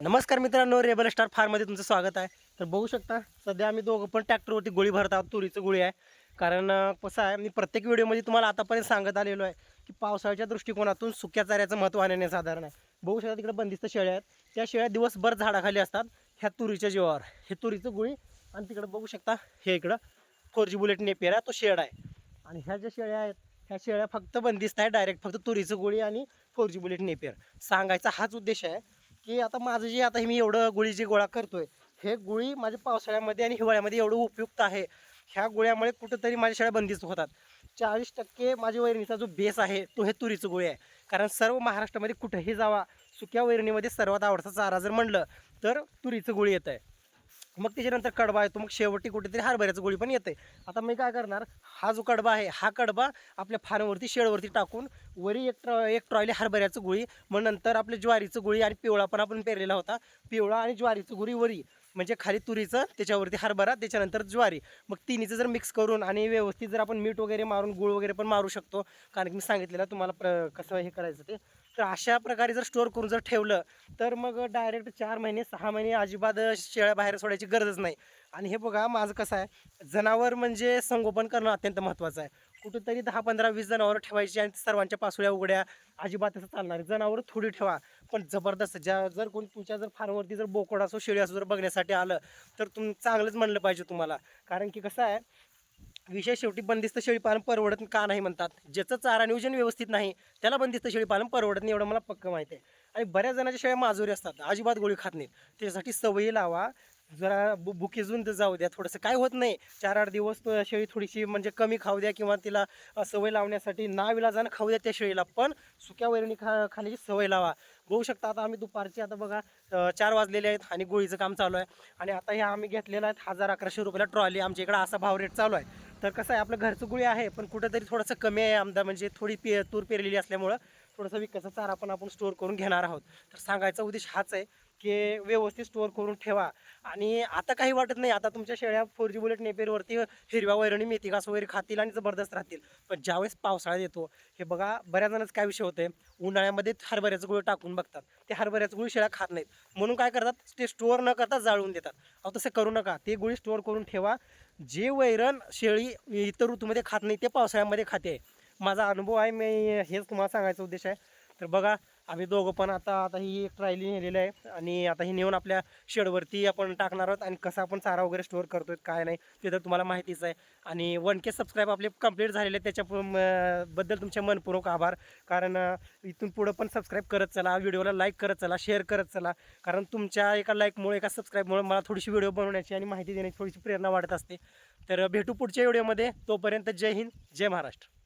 नमस्कार मित्रांनो rebel star फार्ममध्ये तुमचं स्वागत आहे. तर बघू शकता सध्या आम्ही दोघं पण ट्रॅक्टरवरती गोळी भरत आहोत तुरीचं गोळी आहे. कारण कसं आहे मी प्रत्येक व्हिडिओमध्ये तुम्हाला आतापर्यंत सांगत आलेलो आहे की पावसाळ्याच्या दृष्टिकोनातून सुक्या चाऱ्याचं महत्त्व साधारण आहे. बघू शकता तिकडे बंदिस्त शेळ्या आहेत. त्या शेळ्या दिवसभर झाडाखाली असतात ह्या तुरीच्या जीवावर. हे तुरीचं गोळी आणि तिकडे बघू शकता हे इकडं फोर जी बुलेट नेपियर आहे तो शेड आहे. आणि ह्या ज्या शेळ्या आहेत ह्या शेळ्या फक्त बंदिस्त आहे डायरेक्ट फक्त तुरीचं गोळी आणि फोर जी बुलेट नेपियर. सांगायचा हाच उद्देश आहे. की आता माझं जे आता हे मी एवढं गोळी जे गोळा करतोय हे गोळी माझ्या पावसाळ्यामध्ये आणि हिवाळ्यामध्ये एवढं उपयुक्त आहे. ह्या गोळ्यामुळे कुठंतरी माझ्या शाळा बंदिस्त होतात. चाळीस टक्के माझ्या वैरणीचा जो बेस आहे तो हे तुरीचं गोळी आहे. कारण सर्व महाराष्ट्रामध्ये कुठंही जावा सुक्या वैरणीमध्ये सर्वात आवडता चारा जर म्हणलं तर तुरीचं गोळी येतं आहे मग त्याच्यानंतर कडबा येतो मग शेवटी कुठेतरी हरभऱ्याचं गोळी पण येते. आता मी काय करणार हा जो कडबा आहे हा कडबा आपल्या फार्मवरती शेडवरती टाकून वरी एक ट्रॉ एक ट्रॉयली हरभऱ्याचं गोळी मग नंतर आपल्या ज्वारीचं गोळी आणि पिवळा पण आपण पेरलेला होता. पिवळा आणि ज्वारीचं गोळी वरी म्हणजे खाली तुरीचं त्याच्यावरती हरभरा त्याच्यानंतर ज्वारी. मग तिन्हीचं जर मिक्स करून आणि व्यवस्थित जर आपण मीठ वगैरे मारून गुळ वगैरे पण मारू शकतो. कारण की मी सांगितलेलं तुम्हाला प्र कसं हे करायचं ते. तर अशा प्रकारे जर स्टोअर करून जर ठेवलं तर मग डायरेक्ट चार महिने सहा महिने अजिबात शेळ्या बाहेर सोडायची गरजच नाही. आणि हे बघा माझं कसं आहे जनावर म्हणजे संगोपन करणं अत्यंत महत्त्वाचं आहे. कुठंतरी दहा पंधरा वीस जनावरं ठेवायची आणि सर्वांच्या पासुळ्या उघड्या अजिबात असं चालणार जनावरं थोडी ठेवा पण जबरदस्त ज्या जर कोणी तुमच्या जर फार्मवरती जर बोकड असो शेळी असो जर बघण्यासाठी आलं तर तुम चांगलंच म्हणलं पाहिजे तुम्हाला. कारण की कसं आहे विषय शेवटी बंदिस्त शेळीपालन परवडत का नाही म्हणतात. ज्याचं चारा नियोजन व्यवस्थित नाही त्याला बंदिस्त शेळीपालन परवडत नाही एवढं मला पक्क माहिती आहे. आणि बऱ्याच जणांच्या शेळ्या माजुरी असतात अजिबात गोळी खात नाहीत. त्याच्यासाठी सवयी लावा. जरा बु बुकेजून तर जाऊ द्या. थोडंसं काय होत नाही. चार आठ दिवस शेळी थोडीशी म्हणजे कमी खाऊ द्या किंवा तिला सवय लावण्यासाठी नाविलाजानं खाऊ द्या त्या शेळीला. पण सुक्या वैरणी खा खाण्याची सवय लावा. बघू शकता आता आम्ही दुपारची आता बघा चार वाजलेले आहेत आणि गोळीचं काम चालू आहे. आणि आता ह्या आम्ही घेतलेलं आहेत हजार अकराशे रुपयाला ट्रॉली. आमच्या इकडं असा भाव रेट चालू आहे. तर कसं आहे आपलं घरचं गुळी आहे पण कुठंतरी थोडंसं कमी आहे आमदा म्हणजे थोडी पे तूर पेरलेली असल्यामुळं. थोडंसं विकायचा चारा पण आपण स्टोअर करून घेणार आहोत. तर सांगायचा उद्देश हाच आहे की व्यवस्थित स्टोअर करून ठेवा. आणि आता काही वाटत नाही आता तुमच्या शेळ्या फोर जी बुलेट नेपेरवरती हिरव्या वैरणी मेथी घास वगैरे खातील आणि जबरदस्त राहतील. पण ज्यावेळेस पावसाळ्यात येतो हे बघा बऱ्याच जणांच काय विषय होते उन्हाळ्यामध्ये हरभऱ्याचं गुळ टाकून बघतात. ते हरभऱ्याचं गुळ शेळ्या खात नाहीत. म्हणून काय करतात ते स्टोअर न करता जाळून देतात. अहो तसं करू नका. ते गुळी स्टोअर करून ठेवा. जे वैरण शेळी इतर ऋतूमध्ये खात नाही ते पावसाळ्यामध्ये खाते. माझा अनुभव आहे मी हेच तुम्हाला सांगायचा उद्देश आहे. तर बघा आम्ही दोघं पण आता आता ही एक ट्रायली नेलेली आहे आणि आता ही नेऊन आपल्या शेडवरती आपण टाकणार आहोत आणि कसं आपण चारा वगैरे स्टोअर करतोय काय नाही ते तर तुम्हाला माहितीच आहे. आणि वन के सबस्क्राईब आपले कंप्लीट झालेले आहेत त्याच्या बद्दल तुमचे मनपूर्वक आभार. कारण इथून पुढं पण सबस्क्राईब करत चला व्हिडिओला लाईक करत चला शेअर करत चला. कारण तुमच्या एका लाईकमुळे एका सबस्क्राईबमुळे मला थोडीशी व्हिडिओ बनवण्याची आणि माहिती देण्याची थोडीशी प्रेरणा वाढत असते. तर भेटू पुढच्या व्हिडिओमध्ये तोपर्यंत जय हिंद जय महाराष्ट्र.